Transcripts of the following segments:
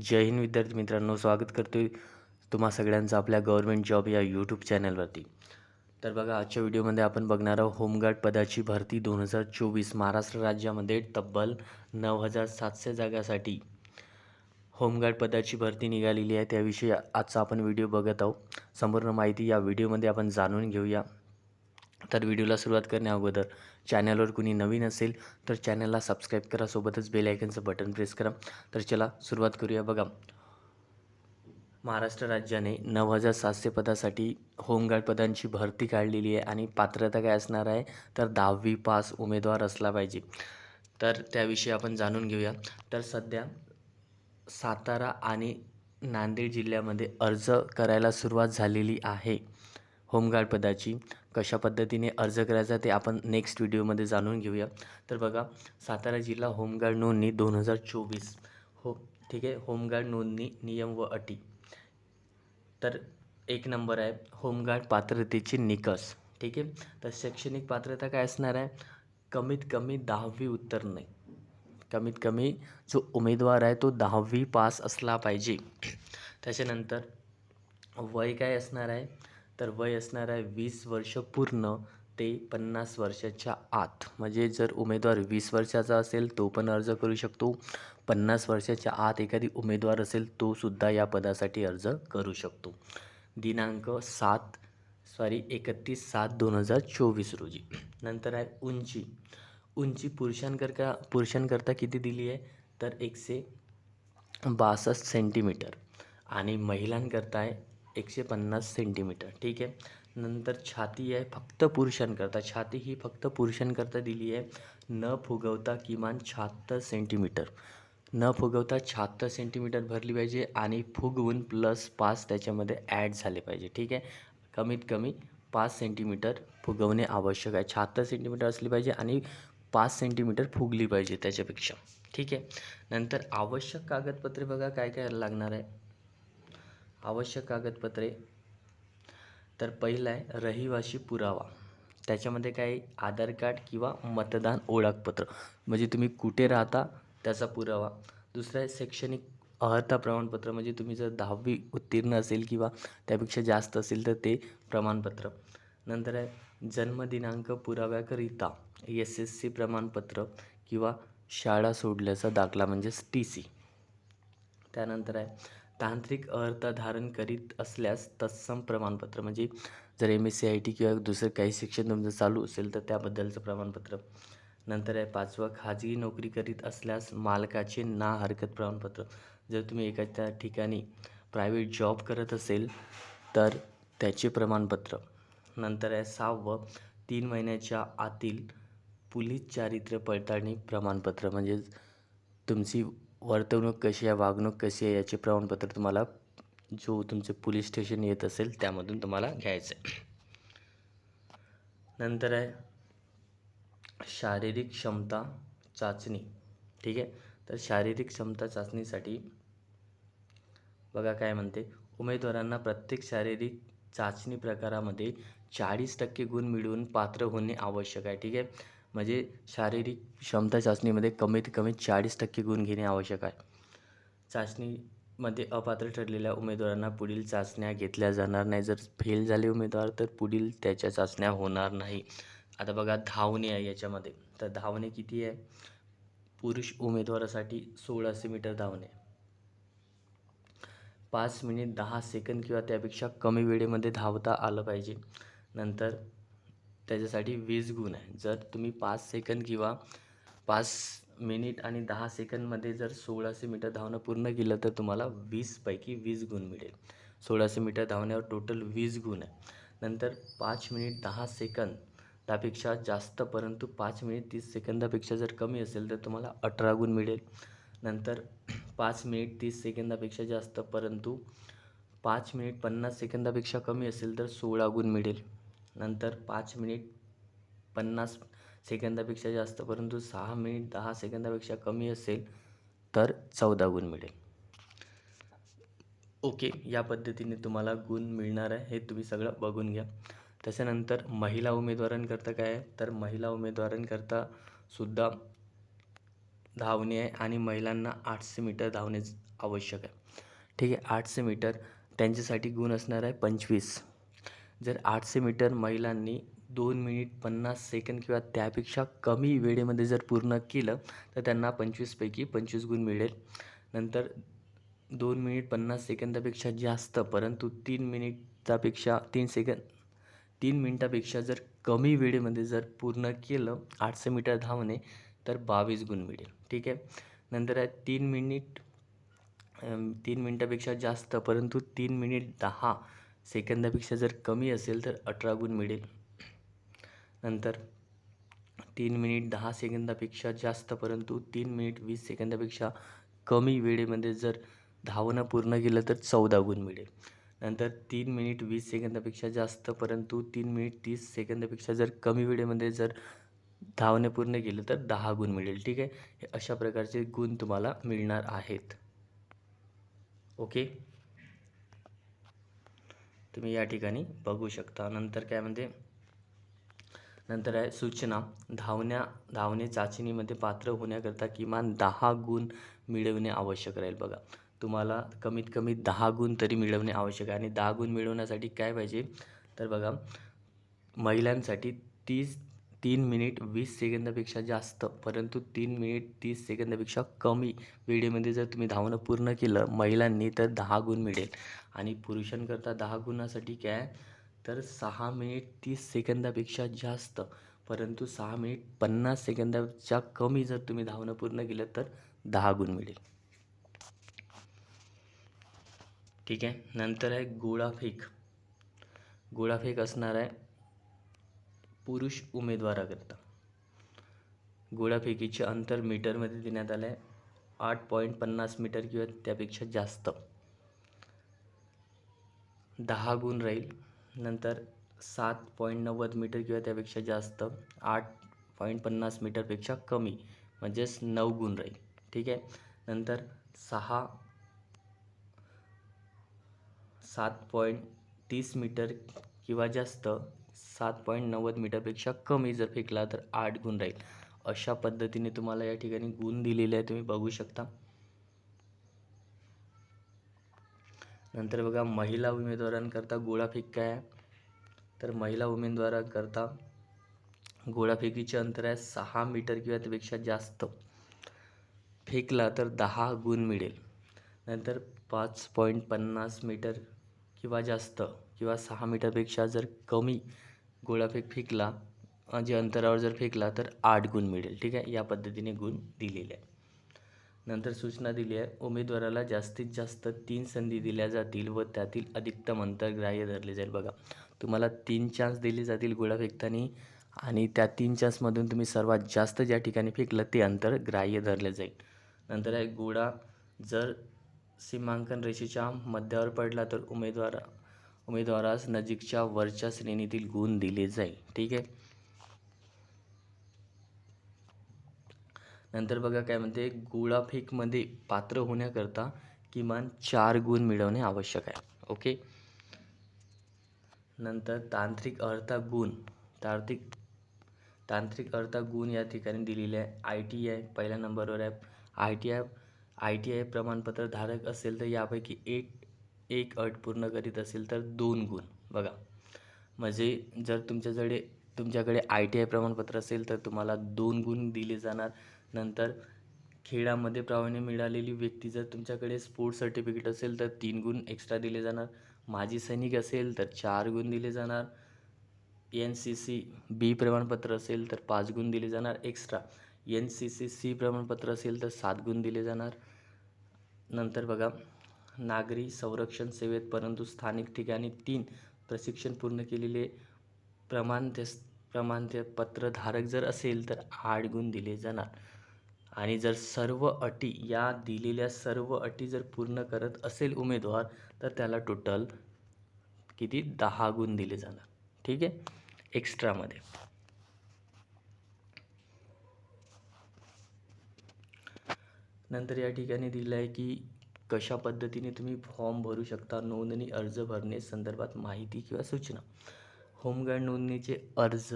जय हिंद विद्यार्थी मित्रांनो स्वागत करतोय तुम्हा सगळ्यांचं आपल्या गव्हर्मेंट जॉब या यूट्यूब चॅनलवरती. तर बघा आजच्या व्हिडिओमध्ये आपण बघणार आहोत होमगार्ड पदाची भरती दोन हजार चोवीस महाराष्ट्र राज्यामध्ये तब्बल नऊ हजार सातशे जागासाठी. होमगार्ड पदाची भरती निघालेली आहे त्याविषयी आजचा आपण व्हिडिओ बघत आहोत. संपूर्ण माहिती या व्हिडिओमध्ये आपण जाणून घेऊया. तर व्हिडिओला सुरुवात करण्या अगोदर चॅनलवर कुणी नवीन असेल तर चॅनलला सबस्क्राईब करा सोबतच बेल आयकनचं बटन प्रेस करा. तर चला सुरुवात करूया बघा. महाराष्ट्र राज्याने नऊ हजार सातशे पदासाठी होमगार्ड पदांची भरती काढलेली आहे आणि पात्रता काय असणार आहे? तर दहावी पास उमेदवार असला पाहिजे. तर त्याविषयी आपण जाणून घेऊया. तर सध्या सातारा आणि नांदेड जिल्ह्यामध्ये अर्ज करायला सुरुवात झालेली आहे. होमगार्ड पदाची कशा पद्धतीने अर्ज करायचा ते आपण नेक्स्ट व्हिडिओमध्ये जाणून घेऊया. तर बघा सातारा जिल्हा होमगार्ड नोंदणी दोन हजार चोवीस. हो ठीक आहे. होमगार्ड नोंदणी नियम व अटी. तर एक नंबर आहे होमगार्ड पात्रतेचे निकष. ठीक आहे? तर शैक्षणिक पात्रता काय असणार आहे? कमीत कमी दहावी उत्तीर्ण कमीत कमी जो उमेदवार आहे तो दहावी पास असला पाहिजे. त्याच्यानंतर वय काय असणार आहे? तर वय असणार आहे वीस वर्ष पूर्ण ते पन्नास वर्षाच्या आत. म्हणजे जर उमेदवार वीस वर्षाचा असेल तो पण अर्ज करू शकतो. पन्नास वर्षाच्या आत एखादी उमेदवार असेल तो सुद्धा या पदासाठी अर्ज करू शकतो. दिनांक सात सॉरी एकतीस सात दोन हजार चोवीस रोजी. नंतर आहे उंची. उंची पुरुषांकरता पुरुषांकरता किती दिली आहे? तर एकशे बासष्ट सेंटीमीटर आणि महिलांकरता आहे एकशे पन्नास सेंटीमीटर ठीक आहे? नंतर छाती आहे फक्त पुरुषांकरता. छाती ही फक्त पुरुषांकरता दिली आहे. न फुगवता किमान शहात्तर सेंटीमीटर. न फुगवता शहात्तर सेंटीमीटर भरली पाहिजे आणि फुगवून प्लस पाच त्याच्यामध्ये ॲड झाले पाहिजे ठीक आहे? कमीत कमी पाच सेंटीमीटर फुगवणे आवश्यक आहे. शहात्तर सेंटीमीटर असली पाहिजे आणि पाच सेंटीमीटर फुगली पाहिजे त्याच्यापेक्षा ठीक आहे? नंतर आवश्यक कागदपत्रे बघा काय काय लागणार आहे. आवश्यक कागदपत्रे. तर पहिलं आहे रहिवाशी पुरावा. त्याच्यामध्ये काय आधार कार्ड किंवा मतदान ओळखपत्र. म्हणजे तुम्ही कुठे राहता त्याचा पुरावा. दुसरं आहे शैक्षणिक अर्हता प्रमाणपत्र. म्हणजे तुम्ही जर दहावी उत्तीर्ण असेल किंवा त्यापेक्षा जास्त असेल तर ते प्रमाणपत्र. नंतर आहे जन्मदिनांक पुराव्याकरिता एस एस सी प्रमाणपत्र किंवा शाळा सोडल्याचा दाखला म्हणजेच टी सी. त्यानंतर आहे तांत्रिक अर्थ धारण करीत असल्यास तत्सम प्रमाणपत्र. म्हणजे जर M S C I T किंवा दुसरं काही शिक्षण तुमचं चालू असेल तर त्याबद्दलचं प्रमाणपत्र. नंतर आहे पाचवं खाजगी नोकरी करीत असल्यास मालकाचे ना हरकत प्रमाणपत्र. जर तुम्ही एखाद्या ठिकाणी प्रायव्हेट जॉब करत असेल तर त्याचे प्रमाणपत्र. नंतर आहे सहावं तीन महिन्याच्या आतील पोलीस चारित्र्य पडताळणी प्रमाणपत्र. म्हणजेच तुमची वर्तवणूक कशी आहे वागणूक कशी आहे याचे प्रमाणपत्र तुम्हाला जो तुमचे पोलीस स्टेशन येत असेल त्यामधून तुम्हाला घ्यायचं आहे नंतर आहे शारीरिक क्षमता चाचणी. ठीक आहे? तर शारीरिक क्षमता चाचणीसाठी बघा काय म्हणते उमेदवारांना प्रत्येक शारीरिक चाचणी प्रकारामध्ये चाळीस टक्के गुण मिळवून पात्र होणे आवश्यक आहे. ठीक आहे? म्हणजे शारीरिक क्षमता चाचणीमध्ये कमीत कमी चाळीस टक्के गुण घेणे आवश्यक आहे. चाचणीमध्ये अपात्र ठरलेल्या उमेदवारांना पुढील चाचण्या घेतल्या जाणार नाही. जर फेल झाले उमेदवार तर पुढील त्याच्या चाचण्या होणार नाही. आता बघा धावणे आहे याच्यामध्ये. तर धावणे किती आहे? पुरुष उमेदवारासाठी सोळाशे मीटर धावणे. पाच मिनिट दहा सेकंद किंवा त्यापेक्षा कमी वेळेमध्ये धावता आलं पाहिजे. नंतर त्याच्यासाठी वीस गुण आहे. जर तुम्ही पाच सेकंद किंवा पाच मिनिट आणि दहा सेकंदमध्ये जर सोळाशे मीटर धावणं पूर्ण केलं तर तुम्हाला वीसपैकी वीस गुण मिळेल. सोळाशे मीटर धावण्यावर टोटल वीस गुण आहे. नंतर पाच मिनिट दहा सेकंद त्यापेक्षा जास्त परंतु पाच मिनिट तीस सेकंदापेक्षा जर कमी असेल तर तुम्हाला अठरा गुण मिळेल. नंतर पाच मिनिट तीस सेकंदापेक्षा जास्त परंतु पाच मिनिट पन्नास सेकंदापेक्षा कमी असेल तर सोळा गुण मिळेल. नंतर पाच मिनिट पन्नास सेकंदापेक्षा जास्त परंतु सहा मिनिट दहा सेकंदापेक्षा कमी असेल तर चौदा गुण मिळेल. ओके या पद्धतीने तुम्हाला गुण मिळणार आहे हे तुम्ही सगळं बघून घ्या. त्याच्यानंतर महिला उमेदवारांकरता काय आहे? तर महिला उमेदवारांकरता सुद्धा धावणे आहे आणि महिलांना आठशे मीटर धावणे आवश्यक आहे. ठीक आहे आठशे मीटर त्यांच्यासाठी गुण असणार आहे पंचवीस. जर आठशे मीटर महिलांनी दोन मिनिट पन्नास सेकंद किंवा त्यापेक्षा कमी वेळेमध्ये जर पूर्ण केलं तर त्यांना पंचवीसपैकी पंचवीस गुण मिळेल. नंतर दोन मिनिट पन्नास सेकंदापेक्षा जास्त परंतु तीन मिनिटापेक्षा तीन सेकंद तीन मिनिटापेक्षा जर कमी वेळेमध्ये जर पूर्ण केलं आठशे मीटर धावणे तर बावीस गुण मिळेल. ठीक आहे? नंतर आहे तीन मिनिट तीन मिनिटापेक्षा जास्त परंतु तीन मिनिट दहा सेकंदापेक्षा जर कमी असेल तर अठरा गुण मिळेल. नंतर तीन मिनिट दहा सेकंदापेक्षा जास्त परंतु तीन मिनिट वीस सेकंदापेक्षा कमी वेळेमध्ये जर धावणं पूर्ण केलं तर चौदा गुण मिळेल. नंतर तीन मिनिट वीस सेकंदापेक्षा जास्त परंतु तीन मिनिट तीस सेकंदापेक्षा जर कमी वेळेमध्ये जर धावणे पूर्ण केलं तर दहा गुण मिळेल. ठीक आहे? अशा प्रकारचे गुण तुम्हाला मिळणार आहेत. ओके? तुम्ही या ठिकाणी बघू शकता. नंतर काय म्हणते? नंतर आहे सूचना. धावण्या धावणे चाचणीमध्ये पात्र होण्याकरता किमान दहा गुण मिळवणे आवश्यक राहील बघा. तुम्हाला कमीत कमी दहा गुण तरी मिळवणे आवश्यक आहे. आणि दहा गुण मिळवण्यासाठी काय पाहिजे? तर बघा महिलांसाठी तीस तीन मिनिट वीस सेकंदापेक्षा जास्त परंतु तीन मिनिट तीस सेकंदापेक्षा कमी. वेळेमध्ये जर तुम्ही धावणं पूर्ण केलं महिलांनी तर दहा गुण मिळेल. आणि पुरुषांकरता दहा गुणासाठी काय? तर सहा मिनिट तीस सेकंदापेक्षा जास्त परंतु सहा मिनिट पन्नास सेकंदाच्या कमी जर तुम्ही धावणं पूर्ण केलं तर दहा गुण मिळेल. ठीक आहे? नंतर आहे गोळाफेक गोळाफेक असणार आहे. पुरुष उमेदवाराकरता. गोळाफेकीचे अंतर मीटरमध्ये देण्यात आलं आहे. आठ पॉईंट पन्नास मीटर किंवा त्यापेक्षा जास्त. दहा गुण राहील. नंतर सात पॉईंट नव्वद मीटर किंवा त्यापेक्षा जास्त. आठ पॉईंट पन्नास मीटरपेक्षा कमी. म्हणजेच नऊ गुण राहील. ठीक आहे? नंतर सहा सात पॉईंट तीस मीटर किंवा जास्त. सात पॉईंट नव्वद मीटरपेक्षा कमी जर फेकला तर आठ गुण राहील. अशा पद्धतीने तुम्हाला या ठिकाणी गुण दिलेले आहे तुम्ही बघू शकता. नंतर बघा महिला उमेदवारांकरता गोळाफेक काय आहे? तर महिला उमेदवारांकरता गोळाफेकीचे अंतर आहे सहा मीटर किंवा त्यापेक्षा जास्त. फेकला तर दहा गुण मिळेल. नंतर पाच पॉईंट पन्नास मीटर किंवा जास्त किंवा सहा मीटरपेक्षा जर कमी गोळाफेक फेकला जे अंतरावर जर फेकला तर आठ गुण मिळेल ठीक आहे? या पद्धतीने गुण दिलेले आहे नंतर सूचना दिली आहे उमेदवाराला जास्तीत जास्त तीन संधी दिल्या जातील व त्यातील अधिकतम अंतर ग्राह्य धरले जाईल. बघा तुम्हाला तीन चान्स दिले जातील गोळा फेकताना आणि त्या तीन चान्समधून तुम्ही सर्वात जास्त ज्या ठिकाणी फेकलं ते अंतर ग्राह्य धरले जाईल. नंतर आहे गोळा जर सीमांकन रेषेच्या मध्यावर पडला तर उमेदवार उमेदवारास नजीकच्या वरच्या श्रेणीतील गुण दिले जाईल. ठीक आहे? नंतर बघा काय म्हणते गुळाफेकमध्ये पात्र होण्याकरता किमान चार गुण मिळवणे आवश्यक आहे. ओके? नंतर तांत्रिक अर्था गुण. तांत्रिक तांत्रिक अर्था गुण या ठिकाणी दिलेले आहे. आय टी आय पहिल्या नंबरवर आहे. I T I I T I प्रमाणपत्र धारक असेल तर यापैकी एक एक अट पूर्ण करीत असेल तर दोन गुण. बघा. म्हणजे जर तुमच्याकडे तुमच्याकडे आय टी आय प्रमाणपत्र असेल तर तुम्हाला दोन गुण दिले जाणार. नंतर खेळामध्ये प्रावीण्य मिळालेली व्यक्ती जर तुमच्याकडे स्पोर्ट्स सर्टिफिकेट असेल तर तीन गुण एक्स्ट्रा दिले जाणार. माजी सैनिक असेल तर चार गुण दिले जाणार. एन सी सी बी प्रमाणपत्र असेल तर पाच गुण दिले जाणार extra N C C C प्रमाणपत्र असेल तर सात गुण दिले जाणार. नंतर बघा. नागरी संरक्षण सेवेत परंतु स्थानिक ठिकाणी तीन प्रशिक्षण पूर्ण केलेले प्रमाणते प्रमाणते पत्रधारक जर असेल तर आठ गुण दिले जाणार. आणि जर सर्व अटी या दिलेल्या सर्व अटी जर पूर्ण करत असेल उमेदवार तर त्याला टोटल किती? दहा गुण दिले जाणार. ठीक आहे? एक्स्ट्रामध्ये नंतर या ठिकाणी दिलं आहे की कशा पद्धतीने तुम्ही फॉर्म भरू शकता? नोंदणी अर्ज भरणे संदर्भात माहिती किंवा सूचना. होमगार्ड नोंदणीचे अर्ज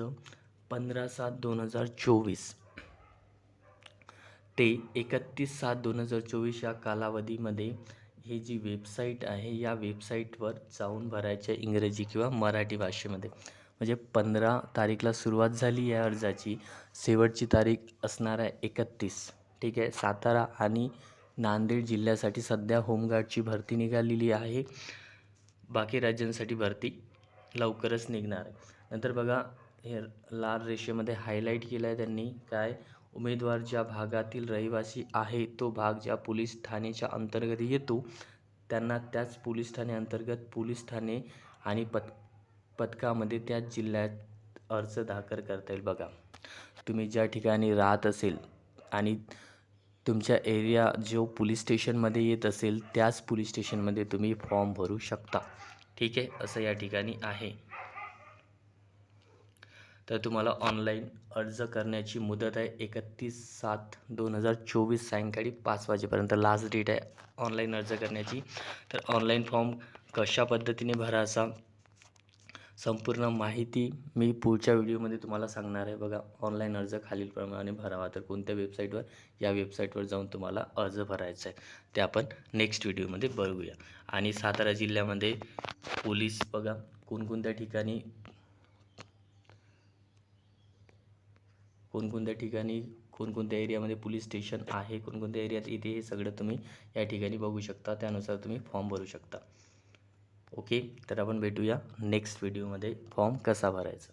पंधरा सात दोन हजार चोवीस. ते एकतीस सात दोन हजार चोवीस या कालावधीमध्ये ही जी वेबसाईट आहे या वेबसाईटवर जाऊन भरायचे इंग्रजी किंवा मराठी भाषेमध्ये. म्हणजे पंधरा तारीखला सुरुवात झाली या अर्जाची. शेवटची तारीख असणार आहे एकतीस. ठीक आहे? सातारा आणि नांदेड जिल्ह्यासाठी सध्या होमगार्डची भरती निघालेली आहे. बाकी राज्यांसाठी भरती लवकरच निघणार नंतर बघा हे लाल रेषेमध्ये हायलाईट केलं आहे त्यांनी काय? उमेदवार ज्या भागातील रहिवासी आहे तो भाग ज्या पोलीस ठाण्याच्या अंतर्गत येतो त्यांना त्याच पोलीस ठाणे अंतर्गत पोलीस ठाणे आणि पत पथकामध्ये त्याच जिल्ह्यात अर्ज दाखल करता येईल बघा. तुम्ही ज्या ठिकाणी राहत असेल आणि तुमच्या एरिया जो पोलीस स्टेशनमध्ये येत असेल त्याच पोलीस स्टेशनमध्ये तुम्ही फॉर्म भरू शकता. ठीक आहे? असं या ठिकाणी आहे. तर तुम्हाला ऑनलाईन अर्ज करण्याची मुदत आहे. एकतीस सात दोन हजार चोवीस सायंकाळी पाच वाजेपर्यंत लास्ट डेट आहे ऑनलाईन अर्ज करण्याची. तर ऑनलाईन फॉर्म कशा पद्धतीने भरायचा? संपूर्ण माहिती मी पुढच्या व्हिडिओमध्ये तुम्हाला सांगणार आहे. बघा ऑनलाईन अर्ज खालीलप्रमाणे भरावा. तर कोणत्या वेबसाईटवर या वेबसाईटवर जाऊन तुम्हाला अर्ज भरायचा आहे. ते आपण नेक्स्ट व्हिडिओमध्ये बघूया. आणि सातारा जिल्ह्यामध्ये पोलीस बघा कोणकोणत्या ठिकाणी कोणकोणत्या ठिकाणी कोणकोणत्या एरियामध्ये पोलीस स्टेशन आहे कोणकोणत्या एरियात इथे हे सगळं तुम्ही या ठिकाणी बघू शकता. त्यानुसार तुम्ही फॉर्म भरू शकता. ओके तर आपण भेटूया नेक्स्ट व्हिडिओमध्ये फॉर्म कसा भरायचा?